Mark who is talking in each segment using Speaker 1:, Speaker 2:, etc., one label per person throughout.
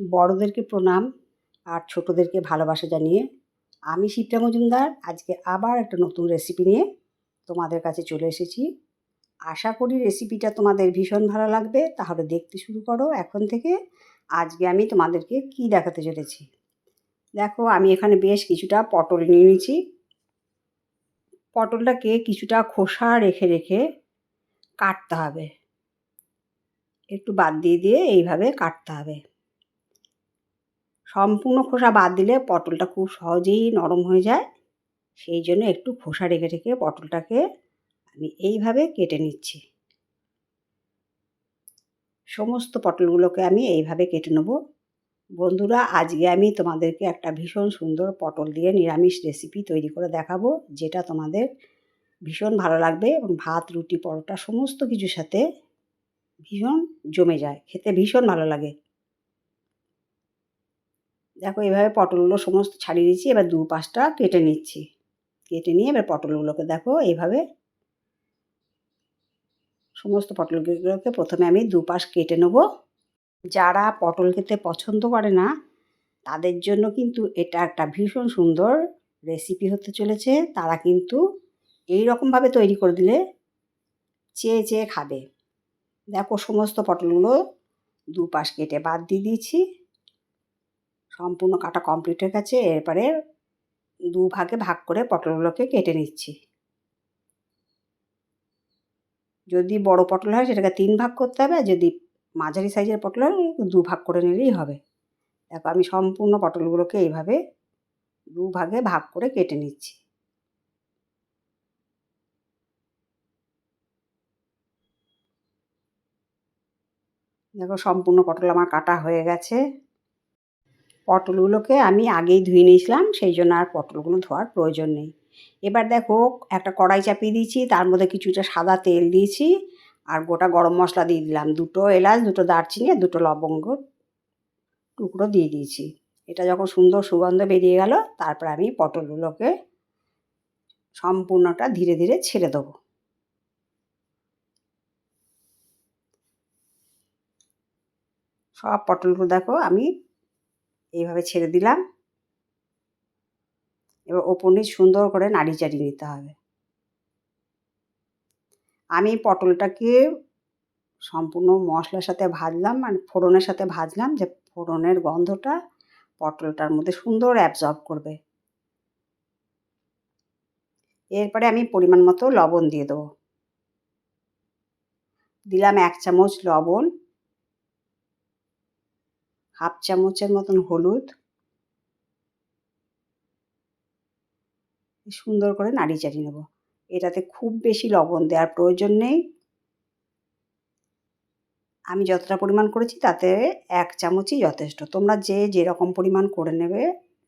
Speaker 1: বড়দেরকে প্রণাম আর ছোটোদেরকে ভালোবাসা জানিয়ে আমি শিপ্রা মজুমদার। আজকে আবার একটা নতুন রেসিপি নিয়ে তোমাদের কাছে চলে এসেছি। আশা করি রেসিপিটা তোমাদের ভীষণ ভালো লাগবে। তাহলে দেখতে শুরু করো এখন থেকে। আজকে আমি তোমাদেরকে কি দেখাতে চলেছি। দেখো, আমি এখানে বেশ কিছুটা পটল নিয়ে নিয়েছি। পটলটাকে কিছুটা খোসা রেখে রেখে কাটতে হবে। একটু বাদ দিয়ে দিয়ে এইভাবে কাটতে হবে। সম্পূর্ণ খোসা বাদ দিলে পটলটা খুব সহজেই নরম হয়ে যায়। সেই জন্য একটু খোসা রেখে রেখে পটলটাকে আমি এইভাবে কেটে নিচ্ছি। সমস্ত পটলগুলোকে আমি এইভাবে কেটে নেব। বন্ধুরা, আজকে আমি তোমাদেরকে একটা ভীষণ সুন্দর পটল দিয়ে নিরামিষ রেসিপি তৈরি করে দেখাবো, যেটা তোমাদের ভীষণ ভালো লাগবে এবং ভাত, রুটি, পরোটা, সমস্ত কিছুর সাথে ভীষণ জমে যায়। খেতে ভীষণ ভালো লাগে। দেখো এভাবে পটলগুলো সমস্ত ছাড়িয়ে দিচ্ছি, এবার দু পাশটা কেটে নিচ্ছি। কেটে নিয়ে এবার পটলগুলোকে দেখো এইভাবে সমস্ত পটলগুলোকে প্রথমে আমি দুপাশ কেটে নেব। যারা পটল খেতে পছন্দ করে না, তাদের জন্য কিন্তু এটা একটা ভীষণ সুন্দর রেসিপি হতে চলেছে। তারা কিন্তু এই রকমভাবে তৈরি করে দিলে চেয়ে চেয়ে খাবে। দেখো সমস্ত পটলগুলো দুপাশ কেটে বাদ দিয়ে দিয়েছি। সম্পূর্ণ কাটা কমপ্লিট হয়ে গেছে, এরপরে দু ভাগে ভাগ করে পটলগুলোকে কেটে নিচ্ছি। যদি বড় পটল হয় সেটাকে তিন ভাগ করতে হবে, আর যদি মাঝারি সাইজের পটল হয় দু ভাগ করে নিলেই হবে। দেখো, আমি সম্পূর্ণ পটলগুলোকে এইভাবে দু ভাগে ভাগ করে কেটে নিচ্ছি। দেখো, সম্পূর্ণ পটল আমার কাটা হয়ে গেছে। পটলগুলোকে আমি আগেই ধুয়ে নিয়েছিলাম, সেই জন্য আর পটলগুলো ধোয়ার প্রয়োজন নেই। এবার দেখো, একটা কড়াই চাপিয়ে দিয়েছি, তার মধ্যে কিছুটা সাদা তেল দিয়েছি, আর গোটা গরম মশলা দিয়ে দিলাম। দুটো এলাচ, দুটো দারচিনি আর দুটো লবঙ্গ টুকরো দিয়ে দিয়েছি। এটা যখন সুন্দর সুগন্ধ বেরিয়ে গেল, তারপর আমি পটলগুলোকে সম্পূর্ণটা ধীরে ধীরে ছেড়ে দেবো। সব পটলগুলো দেখো, আমি এইভাবে ছেড়ে দিলাম। এবার ওপর নিচ সুন্দর করে নাড়ি চাড়িয়ে নিতে হবে। আমি পটলটাকে সম্পূর্ণ মশলার সাথে ভাজলাম মানে ফোড়নের সাথে ভাজলাম যে ফোড়নের গন্ধটা পটলটার মধ্যে সুন্দর অ্যাবজর্ব করবে। এরপরে আমি পরিমাণ মতো লবণ দিয়ে দেবো। দিলাম এক চামচ লবণ। হাফ চামচের মতন হলুদ। সুন্দর করে নাড়ি চাড়িয়ে নেব। এটাতে খুব বেশি লবণ দেওয়ার প্রয়োজন নেই। আমি যতটা পরিমাণ করেছি তাতে এক চামচই যথেষ্ট। তোমরা যে যেরকম পরিমাণ করে নেবে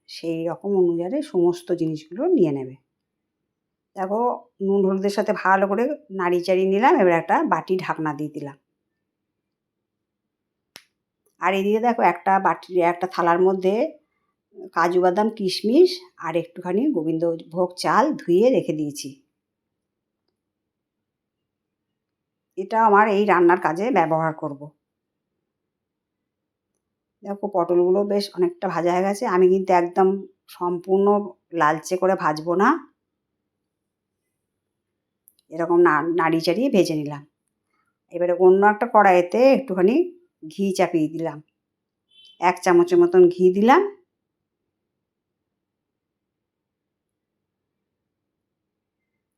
Speaker 1: সেই রকম অনুযায়ী সমস্ত জিনিসগুলো নিয়ে নেবে। দেখো নুন হলুদের সাথে ভালো করে নাড়ি চাড়িয়ে নিলাম, এবার একটা বাটি ঢাকনা দিয়ে দিলাম। আর এদিকে দেখো একটা বাটি একটা থালার মধ্যে কাজু বাদাম, কিশমিশ আর একটুখানি গোবিন্দভোগ চাল ধুয়ে রেখে দিয়েছি। এটা আমার এই রান্নার কাজে ব্যবহার করব। দেখো পটলগুলো বেশ অনেকটা ভাজা হয়ে গেছে, আমি কিন্তু একদম সম্পূর্ণ লালচে করে ভাজবো না। এরকম নাড়ি চাড়িয়ে ভেজে নিলাম। এবারে অন্য একটা কড়াইতে একটুখানি ঘি চাপিয়ে দিলাম। এক চামচের মতন ঘি দিলাম।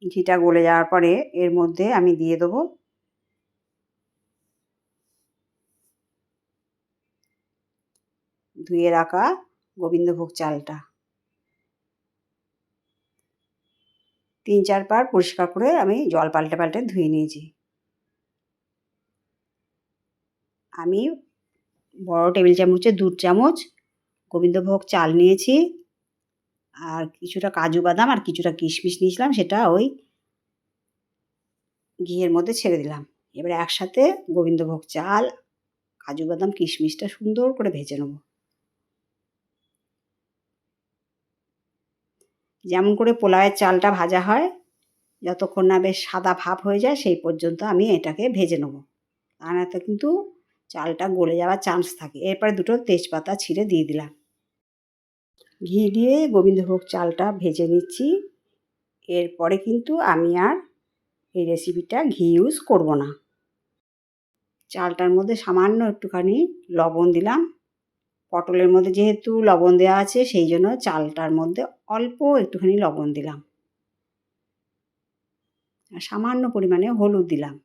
Speaker 1: ঘিটা গলে যাওয়ার পরে এর মধ্যে আমি দিয়ে দেবো ধুয়ে রাখা গোবিন্দভোগ চালটা। তিন চার পার পরিষ্কার করে আমি জল পাল্টে পাল্টে ধুয়ে নিয়েছি। আমি বড় টেবিল চামচের দু চামচ, গোবিন্দভোগ চাল নিয়েছি, আর কিছুটা কাজু বাদাম আর কিছুটা কিশমিশ নিয়েছিলাম, সেটা ওই ঘিয়ের মধ্যে ছেড়ে দিলাম। এবার একসাথে গোবিন্দভোগ চাল, কাজু বাদাম, কিশমিশটা সুন্দর করে ভেজে নেব। যেমন করে পোলাওয়ের চালটা ভাজা হয়, যতক্ষণ না বেশ সাদা ভাব হয়ে যায়, সেই পর্যন্ত আমি এটাকে ভেজে নেব। তা না তো কিন্তু চালটা গলে যাওয়ার চান্স থাকে। এরপরে দুটো তেজপাতা ছিঁড়ে দিয়ে দিলাম। ঘি দিয়ে গোবিন্দভোগ চালটা ভেজে নিচ্ছি। এরপরে কিন্তু আমি আর এই রেসিপিটা ঘি ইউজ করব না। চালটার মধ্যে সামান্য একটুখানি লবণ দিলাম। পটলের মধ্যে যেহেতু লবণ দেওয়া আছে, সেই জন্য চালটার মধ্যে অল্প একটুখানি লবণ দিলাম। আর সামান্য পরিমাণে হলুদ দিলাম।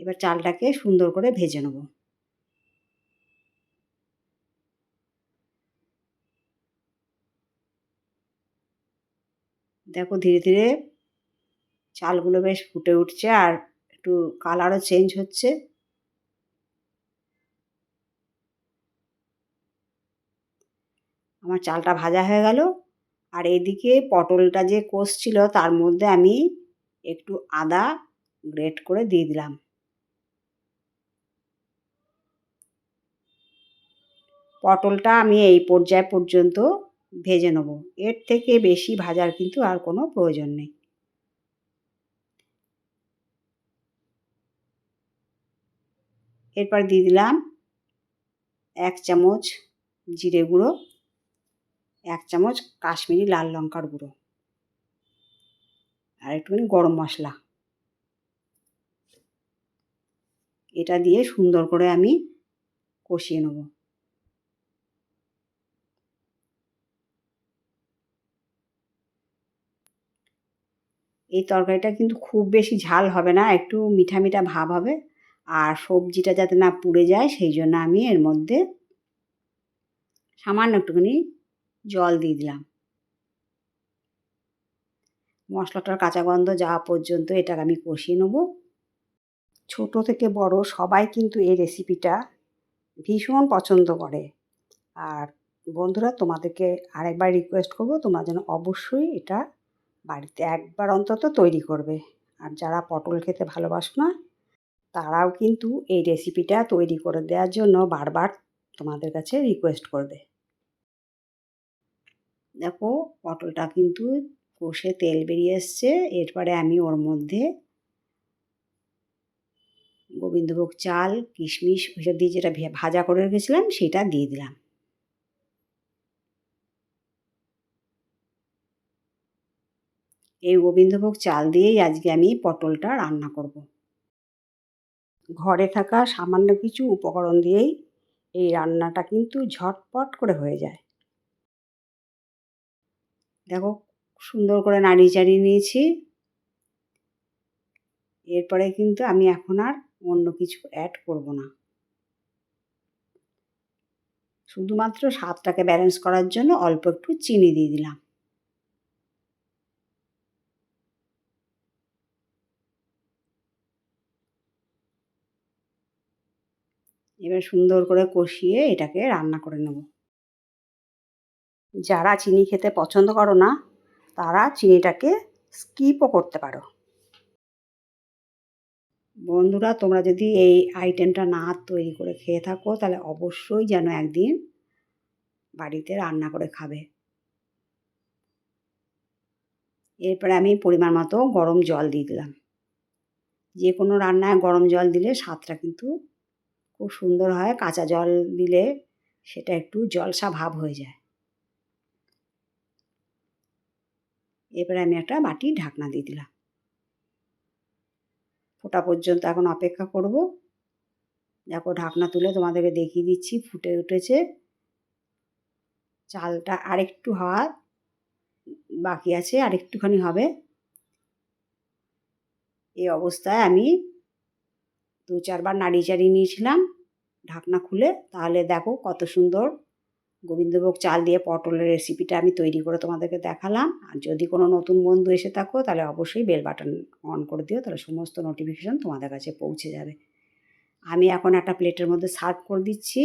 Speaker 1: এবার চালটাকে সুন্দর করে ভেজে নেব। দেখো ধীরে ধীরে চালগুলো বেশ ফুটে উঠছে আর একটু কালারও চেঞ্জ হচ্ছে। আমার চালটা ভাজা হয়ে গেল আর এদিকে পটলটা যে কষছিল তার মধ্যে আমি একটু আদা গ্রেট করে দিয়ে দিলাম। পটলটা আমি এই পর্যায় পর্যন্ত ভেজে নেব। এর থেকে বেশি ভাজার কিন্তু আর কোনো প্রয়োজন নেই। এরপর দিয়ে দিলাম এক চামচ জিরে গুঁড়ো, এক চামচ কাশ্মীরি লাল লঙ্কার গুঁড়ো আর একটুখানি গরম মশলা। এটা দিয়ে সুন্দর করে আমি কষিয়ে নেব। এই তরকারিটা কিন্তু খুব বেশি ঝাল হবে না, একটু মিঠা মিঠা ভাব হবে। আর সবজিটা যাতে না পুড়ে যায়, সেই জন্য আমি এর মধ্যে সামান্য একটুখানি জল দিয়ে দিলাম। মশলাটার কাঁচা গন্ধ যাওয়া পর্যন্ত এটাকে আমি কষিয়ে নেব। ছোট থেকে বড় সবাই কিন্তু এই রেসিপিটা ভীষণ পছন্দ করে। আর বন্ধুরা, তোমাদেরকে আরেকবার রিকোয়েস্ট করব, তোমরা যেন অবশ্যই এটা বাড়িতে একবার অন্তত তৈরি করবে। আর যারা পটল খেতে ভালোবাসো না, তারাও কিন্তু এই রেসিপিটা তৈরি করে দেওয়ার জন্য বারবার তোমাদের কাছে রিকোয়েস্ট করবে। দেখো, পটলটা কিন্তু কষে তেল বেরিয়ে এসছে। এরপরে আমি ওর মধ্যে গোবিন্দভোগ চাল, কিশমিশ ওইসব দিয়ে যেটা ভাজা করে রেখেছিলাম, সেটা দিয়ে দিলাম। এই গোবিন্দভোগ চাল দিয়েই আজকে আমি পটলটা রান্না করব। ঘরে থাকা সামান্য কিছু উপকরণ দিয়েই এই রান্নাটা কিন্তু ঝটপট করে হয়ে যায়। দেখো, সুন্দর করে নাড়িয়ে চাড়িয়ে নিয়েছি। এরপরে কিন্তু আমি এখন আর অন্য কিছু অ্যাড করব না। শুধুমাত্র স্বাদটাকে ব্যালেন্স করার জন্য অল্প একটু চিনি দিয়ে দিলাম। এবার সুন্দর করে কষিয়ে এটাকে রান্না করে নেব। যারা চিনি খেতে পছন্দ করো না, তারা চিনিটাকে স্কিপও করতে পারো। বন্ধুরা, তোমরা যদি এই আইটেমটা না তৈরি করে খেয়ে থাকো, তাহলে অবশ্যই যেন একদিন বাড়িতে রান্না করে খাবে। এরপরে আমি পরিমাণ মতো গরম জল দিয়ে দিলাম। যে কোনো রান্নায় গরম জল দিলে স্বাদটা কিন্তু খুব সুন্দর হয়, কাঁচা জল দিলে সেটা একটু জলসা ভাব হয়ে যায়। এবারে আমি একটা বাটির ঢাকনা দিয়ে দিলাম। ফোটা পর্যন্ত এখন অপেক্ষা করব। দেখো ঢাকনা তুলে তোমাদেরকে দেখিয়ে দিচ্ছি, ফুটে উঠেছে। চালটা আরেকটু হওয়া বাকি আছে, আরেকটুখানি হবে। এই অবস্থায় আমি দু চারবার নাড়ি চাড়িয়ে নিয়েছিলাম, ঢাকনা খুলে, তাহলে দেখো কত সুন্দর গোবিন্দভোগ চাল দিয়ে পটলের রেসিপিটা আমি তৈরি করে তোমাদেরকে দেখালাম। আর যদি কোনো নতুন বন্ধু এসে থাকো, তাহলে অবশ্যই বেল বাটন অন করে দিও, তাহলে সমস্ত নোটিফিকেশান তোমাদের কাছে পৌঁছে যাবে। আমি এখন একটা প্লেটের মধ্যে সার্ভ করে দিচ্ছি।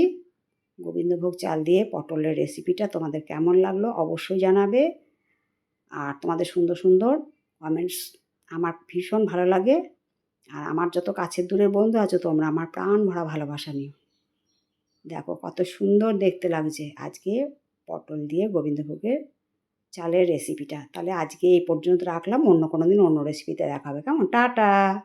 Speaker 1: গোবিন্দভোগ চাল দিয়ে পটলের রেসিপিটা তোমাদের কেমন লাগল অবশ্যই জানাবে। আর তোমাদের সুন্দর সুন্দর কমেন্টস আমার ভীষণ ভালো লাগে। আর আমার যত কাছের দূরের বন্ধু আছো তোমরা, আমার প্রাণ ভরা ভালোবাসা নিও। দেখো কত সুন্দর দেখতে লাগছে। আজকে পটল দিয়ে গোবিন্দভোগের চালের রেসিপিটা তাহলে আজকে এই পর্যন্ত রাখলাম। অন্য কোনো দিন অন্য রেসিপিতে দেখাবে কেমন? টাটা!